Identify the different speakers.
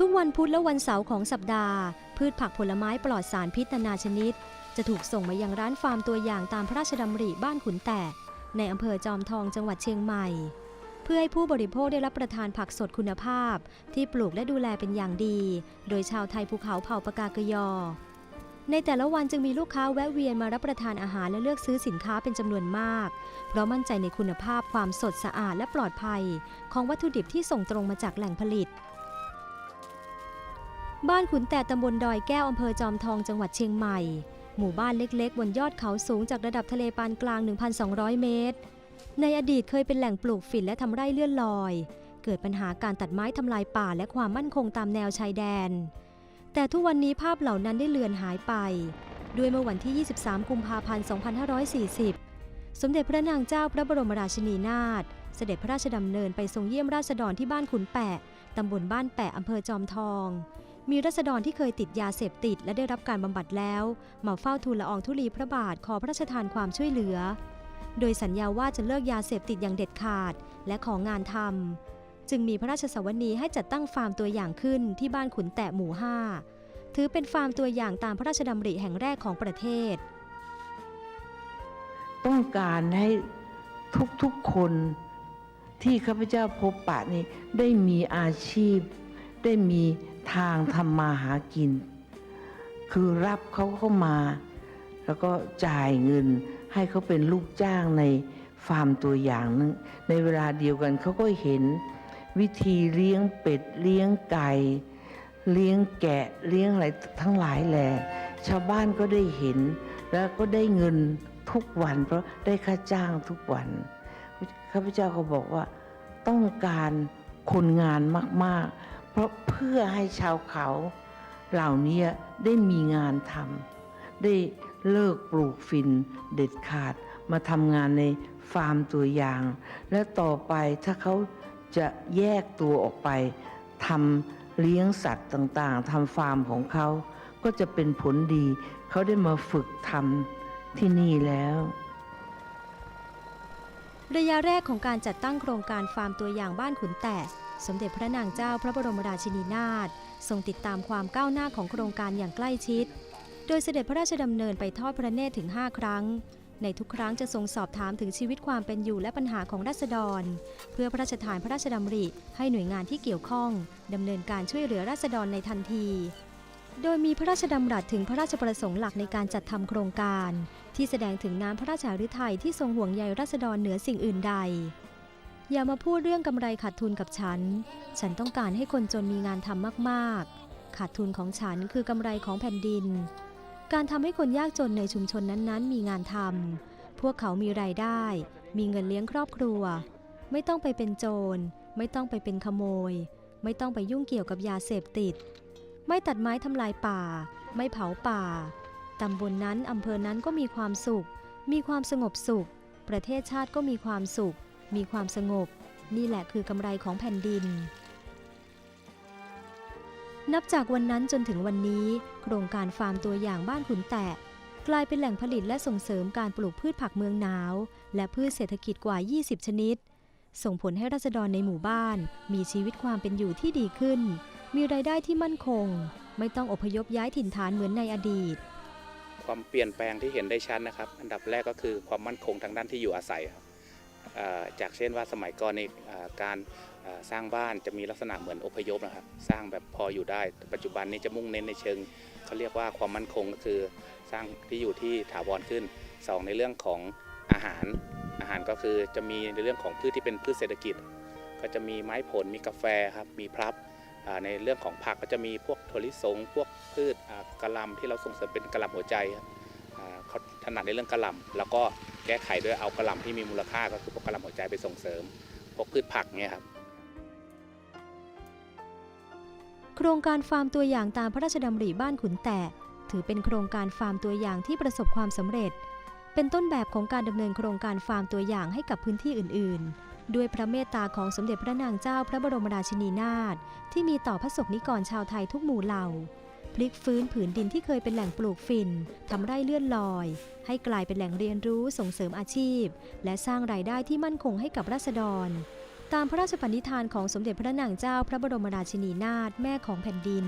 Speaker 1: ทุกวันพุธและวันเสาร์ของสัปดาห์ พืชผักผลไม้ปลอดสารพิษนานาชนิด จะถูกส่งมายังร้านฟาร์มตัวอย่างตามพระราชดำริบ้านขุนแตก ในอำเภอจอมทองจังหวัดเชียงใหม่ เพื่อให้ผู้บริโภคได้รับประทานผักสดคุณภาพ ที่ปลูกและดูแลเป็นอย่างดี โดยชาวไทยภูเขาเผ่าปากากยอ ในแต่ละวันจึงมีลูกค้าแวะเวียนมารับประทานอาหารและเลือกซื้อสินค้าเป็นจำนวนมาก เพราะมั่นใจในคุณภาพความสดสะอาดและปลอดภัย ของวัตถุดิบที่ส่งตรงมาจากแหล่งผลิต บ้านขุนแต่ตำบลดอยแก้วอำเภอจอมทองจังหวัดเชียงใหม่ หมู่บ้านเล็กๆ บนยอดเขาสูงจากระดับทะเลปานกลาง 1,200 เมตร ในอดีตเคยเป็นแหล่งปลูกฝิ่นและทำไร่เลื่อนลอย เกิดปัญหาการตัดไม้ทำลายป่าและความมั่นคงตามแนวชายแดน แต่ทุกวันนี้ภาพเหล่านั้นได้เลือนหายไป ด้วยเมื่อวันที่ 23 กุมภาพันธ์ 2540 สมเด็จพระนางเจ้าพระบรมราชินีนาถเสด็จพระราชดำเนินไปทรงเยี่ยมราษฎรที่บ้านขุนแปะตำบลบ้านแปะอำเภอจอมทอง มีรัษฎรที่เคยติดยาเสพติดและได้รับการบำบัดแล้ว มาเฝ้าทูลละอองธุลีพระบาทขอพระราชทานความช่วยเหลือ โดยสัญญาว่าจะเลิกยาเสพติดอย่างเด็ดขาดและของานทำจึงมีพระราชสวนีให้จัดตั้งฟาร์มตัวอย่างขึ้นที่บ้านขุนแตะหมู่5ถือเป็นฟาร์มตัวอย่างตามพระราชดำริแห่งแรกของประเทศ
Speaker 2: ต้องการให้ทุกๆคนที่ข้าพเจ้าพบปะนี้ได้มีอาชีพได้มี ทางทำมาหากิน คือรับเขาเข้ามา แล้วก็จ่ายเงินให้เขาเป็นลูกจ้างในฟาร์มตัวอย่างนึงในเวลาเดียวกันเขาก็เห็น วิธีเลี้ยงเป็ดเลี้ยงไก่ เลี้ยงแกะเลี้ยงอะไรทั้งหลายแหล่ชาวบ้านก็ได้เห็น แล้วก็ได้เงินทุกวัน เพราะได้ค่าจ้างทุกวันข้าพเจ้าก็บอกว่าต้องการคนงานมาก ๆ เพราะเพื่อให้ชาวเขาเหล่านี้ได้มีงานทำได้เลิกปลูกฝิ่นเด็ดขาดมาทำงานในฟาร์มตัวอย่าง และต่อไปถ้าเขาจะแยกตัวออกไปทำเลี้ยงสัตว์ต่างๆทำฟาร์มของเขา ก็จะเป็นผลดี เขาได้มาฝึกทำที่นี่แล้ว
Speaker 1: ระยะแรกของการจัดตั้งโครงการฟาร์มตัวอย่างบ้านขุนแตะ สมเด็จพระนางเจ้าพระบรมราชินีนาถทรงติดตามความก้าวหน้าของโครงการอย่างใกล้ชิด โดยเสด็จพระราชดำเนินไปทอดพระเนตรถึง 5 ครั้ง ในทุกครั้งจะทรงสอบถามถึงชีวิตความเป็นอยู่และปัญหาของรัษฎร เพื่อพระราชทานพระราชดำริ ให้หน่วยงานที่เกี่ยวข้องดำเนินการช่วยเหลือรัษฎรในทันทีโดยมีพระราชดำรัสถึงพระราชประสงค์หลักในการจัดทำโครงการ ที่แสดงถึงน้ำพระราชาฤทัยที่ทรงห่วงใยรัษฎรเหนือสิ่งอื่นใด อย่ามาพูดเรื่องกำไรขาดทุนกับฉัน ฉันต้องการให้คนจนมีงานทำมากๆ ขาดทุนของฉันคือกำไรของแผ่นดิน การทำให้คนยากจนในชุมชนนั้นๆ มีงานทำพวกเขามีรายได้ มีเงินเลี้ยงครอบครัว ไม่ต้องไปเป็นโจร ไม่ต้องไปเป็นขโมย ไม่ต้องไปยุ่งเกี่ยวกับยาเสพติด ไม่ตัดไม้ทำลายป่า ไม่เผาป่าตำบลนนั้นอำเภอนั้นก็มีความสุข มีความสงบสุข ประเทศชาติก็มีความสุข มีความสงบ นี่แหละคือกำไรของแผ่นดิน นับจากวันนั้นจนถึงวันนี้ โครงการฟาร์มตัวอย่างบ้านขุนแตะ กลายเป็นแหล่งผลิตและส่งเสริมการปลูกพืชผักเมืองหนาว และพืชเศรษฐกิจกว่า 20 ชนิด ส่งผลให้รัษฎรในหมู่บ้าน มีชีวิตความเป็นอยู่ที่ดีขึ้น มีรายได้ที่มั่นคง ไม่ต้องอพยพย้ายถิ่นฐานเหมือนในอดีต
Speaker 3: ความเปลี่ยนแปลงที่เห็นได้ชัดนะครับ อันดับแรกก็คือความมั่นคงทางด้านที่อยู่อาศัยครับ จากเช่นว่าสมัยก่อนในการสร้างบ้านจะมีลักษณะเหมือนอพยพนะครับ สร้างแบบพออยู่ได้ ปัจจุบันนี้จะมุ่งเน้นในเชิงเขาเรียกว่าความมั่นคงก็คือสร้างที่อยู่ที่ถาวรขึ้นสองในเรื่องของอาหาร อาหารก็คือจะมีในเรื่องของพืชที่เป็นพืชเศรษฐกิจ ก็จะมีไม้ผลมีกาแฟครับมีพลับในเรื่องของผักก็จะมีพวกถั่วลิสงพวกพืชอ่ากะหล่ำที่เราส่งเสริมเป็นกะหล่ำหัวใจครับ เขาถนัดในเรื่องกระหล่ำแล้วก็แก้ไขด้วยเอากระหล่ำที่มีมูลค่าก็คือพวกกระหล่ำหัวใจไปส่งเสริมพวกพืชผักเนี่ยครับ
Speaker 1: โครงการฟาร์มตัวอย่างตามพระราชดำริบ้านขุนแตะถือเป็นโครงการฟาร์มตัวอย่างที่ประสบความสำเร็จ เป็นต้นแบบของการดำเนินโครงการฟาร์มตัวอย่างให้กับพื้นที่อื่น ๆ ด้วยพระเมตตาของสมเด็จพระนางเจ้าพระบรมราชินีนาถที่มีต่อพระสงฆ์นิกรชาวไทยทุกหมู่เหล่า พลิกฟื้นผืนดินที่เคยเป็นแหล่งปลูกฝิ่นทำไร่เลื่อนลอย ให้กลายเป็นแหล่งเรียนรู้ส่งเสริมอาชีพ และสร้างรายได้ที่มั่นคงให้กับราษฎร ตามพระราชปณิธานของสมเด็จพระนางเจ้าพระบรมราชินีนาถแม่ของแผ่นดิน